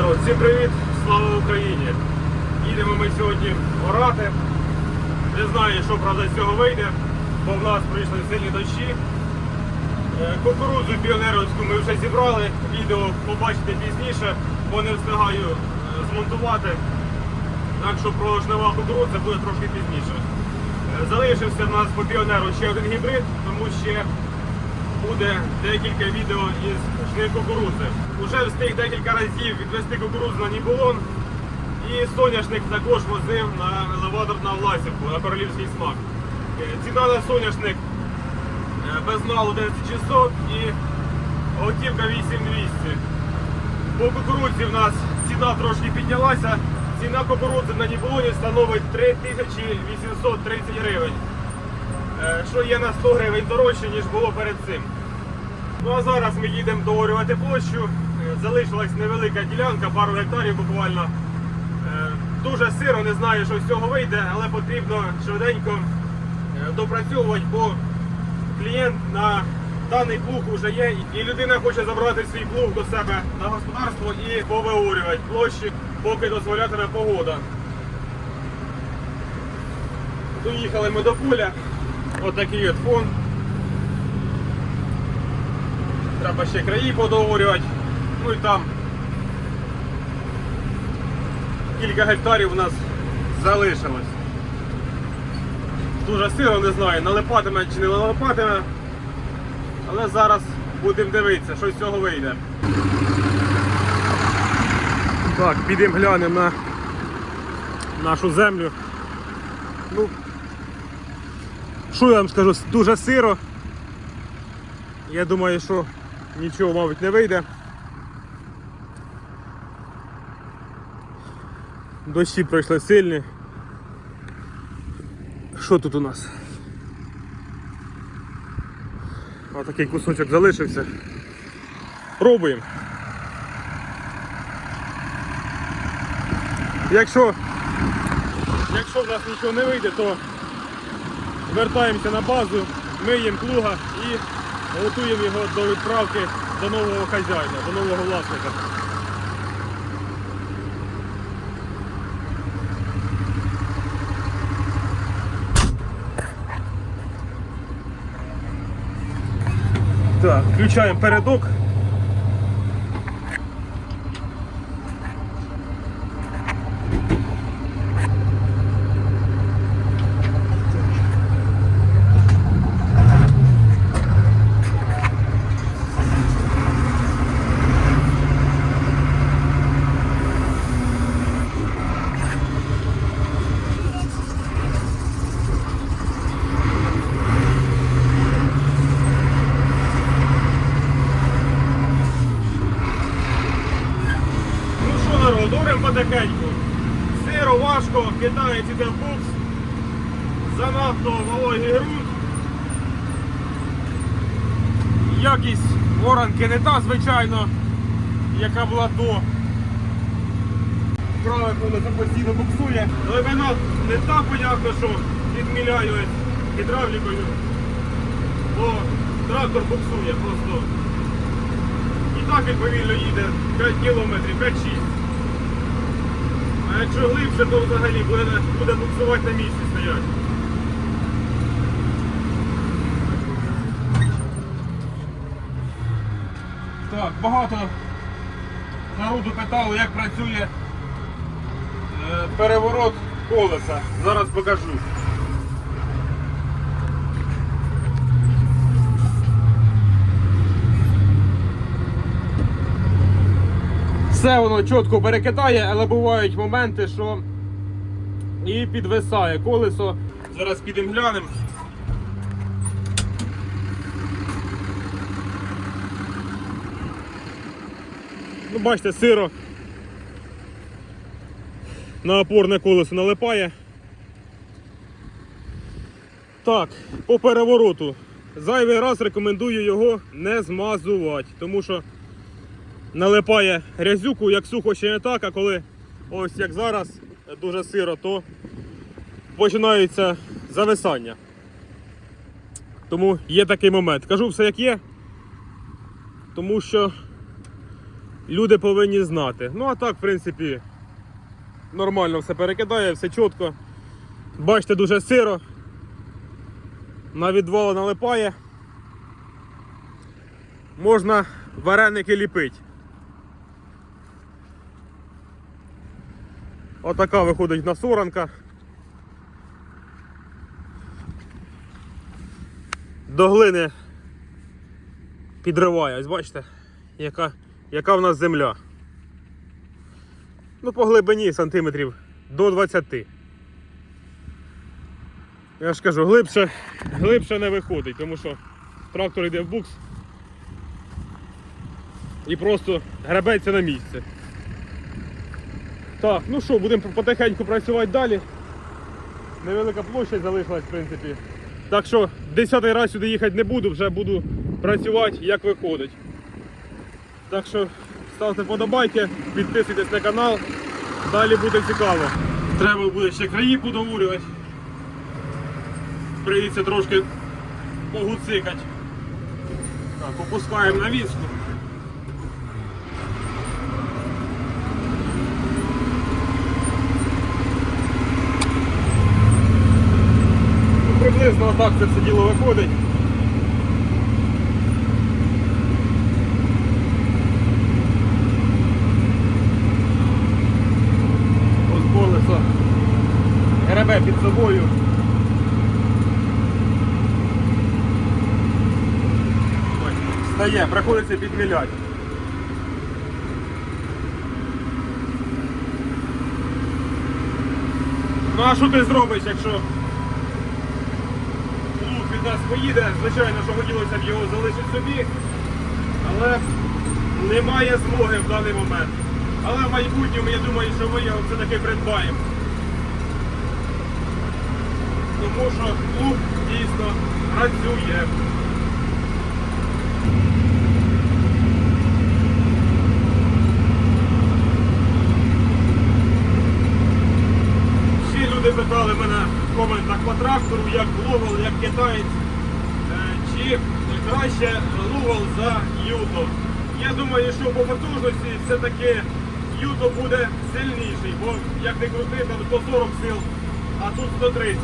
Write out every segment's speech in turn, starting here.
Народ, всім привіт, слава Україні! Їдемо ми сьогодні орати. Не знаю, що правда з цього вийде, бо в нас прийшли сильні дощі. Е, Кукурудзу піонеровську ми вже зібрали, відео побачите пізніше, бо не встигаю е, змонтувати. Так що про жнива кукурудзи буде трошки пізніше. Е, Залишився в нас по піонеру ще один гібрид, тому ще буде декілька відео із жнив кукурудзи. Уже встиг декілька разів відвести кукурудзу на Нібулон. І соняшник також возив на елеватор на Власівку, на королівський смак. Е, Ціна на соняшник е, без налу 11600 і готівка 8200. По кукурудзі в нас ціна трошки піднялася. Ціна кукурудзи на Нібулоні становить 3830 гривень. Е, що є на 100 гривень дорожче, ніж було перед цим. Ну а зараз ми їдемо доорювати площу. Е, Залишилась невелика ділянка, пару гектарів буквально. Е, Дуже сиро, не знаю, що з цього вийде, але потрібно швиденько допрацьовувати, бо клієнт на даний плуг вже є, і людина хоче забрати свій плуг до себе на господарство і повиорювати площі, поки дозволятиме погода. Доїхали ми до поля. Отакий от фон. Треба ще краї подоворювати. Ну і там кілька гектарів у нас залишилось. Дуже сиро, не знаю, налипатиме чи не налипатиме. Але зараз будемо дивитися, що з цього вийде. Так, підемо глянемо на нашу землю. Ну, що я вам скажу, дуже сиро. Я думаю, що нічого, мабуть, не вийде. Дощі пройшли сильні. Що тут у нас? Отакий кусочок залишився. Пробуємо. Якщо, якщо в нас нічого не вийде, то вертаємося на базу, миємо плуга і готуємо його до відправки до нового хазяїна, до нового власника. Так, включаємо передок. Ну що, народ, дурим потихеньку. Сиро, важко, кидається іде букс. Занадто вологий ґрунт. Якість оранки не та, звичайно, яка була до. Праве колесо постійно буксує. Глибина не та, понятно, що відміляю ось гідравлікою. Бо трактор буксує просто. І так він повільно їде 5 кілометрів, 5-6. А якщо глибше, то взагалі буде, буде буксувати на місці стояти. Так, багато народу питало, як працює е, переворот колеса. Зараз покажу. Все воно чітко перекидає, але бувають моменти, що і підвисає колесо. Зараз підемо глянемо. Ну, бачите, сиро. На опорне колесо налипає. Так, по перевороту. Зайвий раз рекомендую його не змазувати, тому що налипає грязюку, як сухо ще не так, а коли ось як зараз дуже сиро, то починається зависання. Тому є такий момент. Кажу все як є, тому що люди повинні знати. Ну а так, в принципі, нормально все перекидає, все чітко. Бачите, дуже сиро. На відвал налипає. Можна вареники ліпити. Отака виходить насоранка. До глини підриває, ось бачите, яка, яка в нас земля. Ну, по глибині сантиметрів до 20. Я ж кажу, глибше, глибше не виходить, тому що трактор йде в букс і просто гребеться на місце. Так, ну що, будемо потихеньку працювати далі. Невелика площадь залишилась, в принципі. Так що десятий раз сюди їхати не буду, вже буду працювати як виходить. Так що ставте подобайки, підписуйтесь на канал, далі буде цікаво. Треба буде ще краї подовурювати. Прийдеться трошки погуцикати. Так, опускаємо навіску. Ну, Приблизно отак це все діло виходить. Ось колесо гребе під собою. Стає, приходиться підміляти. Ну а що ти зробиш, якщо від нас поїде, звичайно, що хотілося б його залишити собі, але немає змоги в даний момент. Але в майбутньому я думаю, що ми його все-таки придбаємо. Тому що лук дійсно працює. Всі люди питали мене коментах по трактору, як ловал, як китаєць, е, чи краще ловал за Юто. Я думаю, що по потужності все-таки Юто буде сильніший, бо як не крути, там 140 сил, а тут 130. Е,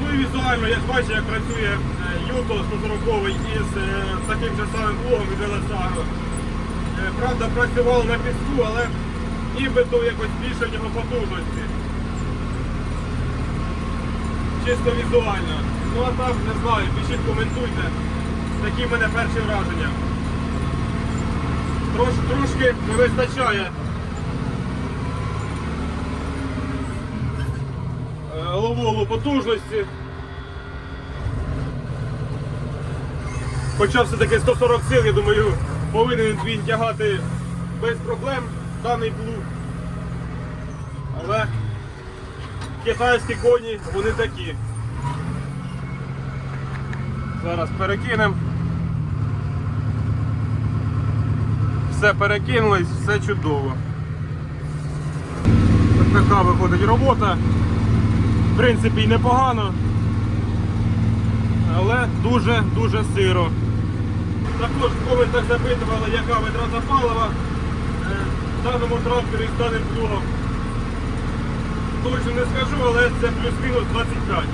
Ну і візуально я бачу, як працює е, Юто 140 із таким же самим плугом від Елесагро. Е, Правда, працював на піску, але нібито якось більше в нього потужності. Чисто візуально. Ну а там не знаю, пишіть, коментуйте. Такі в мене перші враження. Трош, трошки не вистачає. е, Ловолу потужності. Хоча все-таки 140 сил, я думаю, повинен він тягати без проблем даний плуг. Але китайські коні, вони такі. Зараз перекинемо. Все перекинулось, все чудово. Ось така виходить робота. В принципі, і непогано. Але дуже-дуже сиро. Також в коментах запитували, яка витрата палива е, в даному тракторі з даним плугом. Точно не скажу, але це плюс-мінус 25. Е,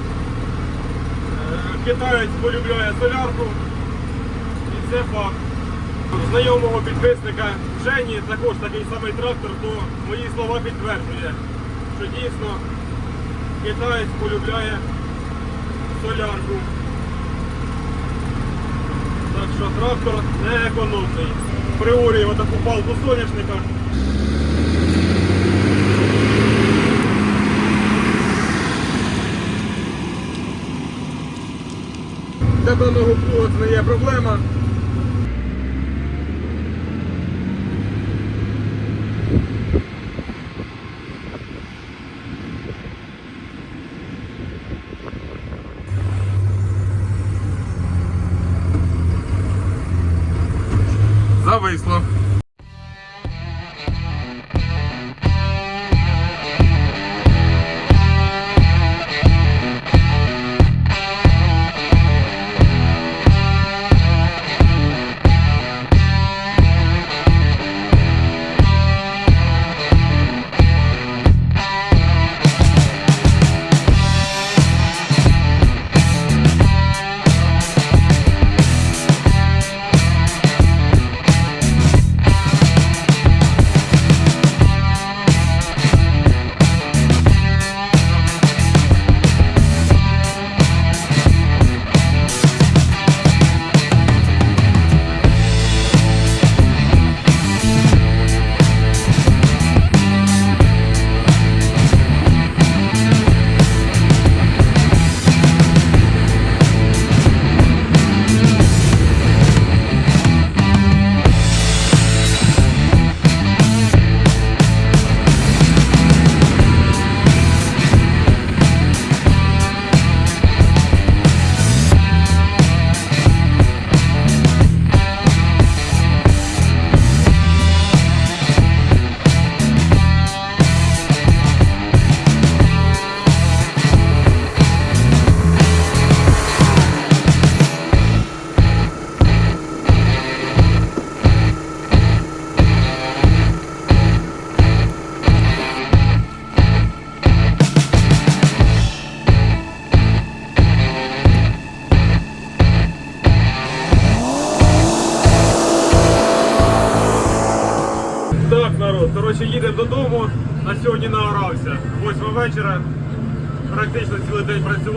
Китаєць полюбляє солярку. І це факт. Знайомого підписника Жені також такий самий трактор, то мої слова підтверджує, що дійсно китаєць полюбляє солярку. Так що трактор не економний. Приорюємо таку палку соняшника. Даного це не є проблема.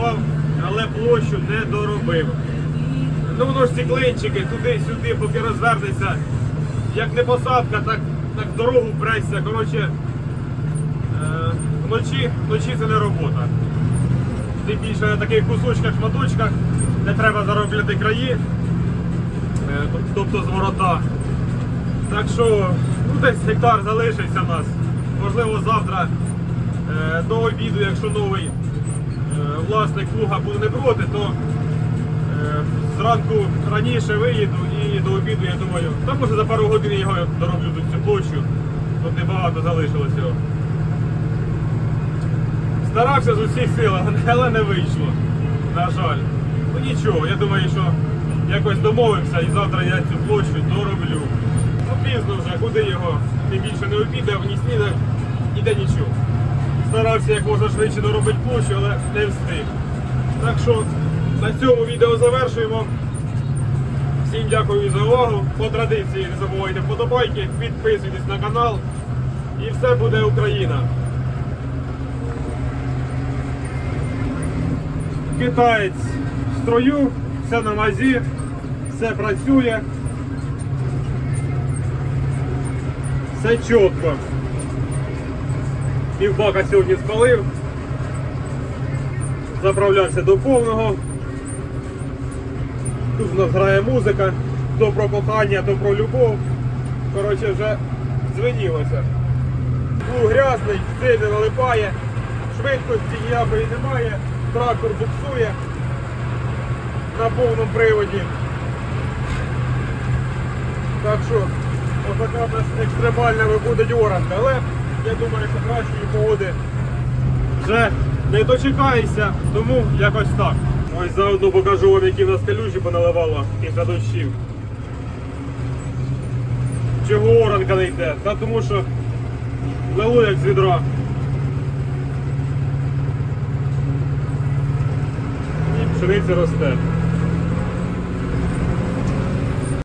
День але площу не доробив. Ну воно ж ці клинчики туди-сюди, поки розвернеться. Як не посадка, так, так дорогу пресся. Коротше, е, вночі, вночі це не робота. Тим більше на таких кусочках, шматочках, де треба заробляти краї, е, тобто з ворота. Так що ну, десь гектар залишиться в нас. Можливо, завтра е, до обіду, якщо новий власник плуга буде не проти, то е, зранку раніше виїду і до обіду, я думаю, там може за пару годин його дороблю тут цю площу. Тут небагато залишилось його. Старався з усіх сил, але не вийшло. На жаль. Ну нічого, я думаю, що якось домовимося і завтра я цю площу дороблю. Ну пізно вже, куди його? Тим більше не обідав, ні снідав, ніде нічого. Старався як можна швидше доробити площу, але не встиг. Так що на цьому відео завершуємо. Всім дякую за увагу. По традиції не забувайте вподобайки, підписуйтесь на канал. І все буде Україна. Китаєць в строю, все на мазі, все працює. Все чітко. Півбака сьогодні спалив. Заправлявся до повного. Тут у нас грає музика, то про кохання, то про любов. Коротше, вже дзвенілося. Плуг грязний, сильно налипає, швидкості ніякої немає, трактор буксує на повному приводі. Так що, отака в нас екстремальна виходить оранка, але я думаю, що кращої погоди вже не дочекаєшся, тому якось так. Ось заодно покажу вам, які в нас калюжі поналивало після дощів. Чого оранка не йде? Та тому що лило як з відра. І пшениця росте.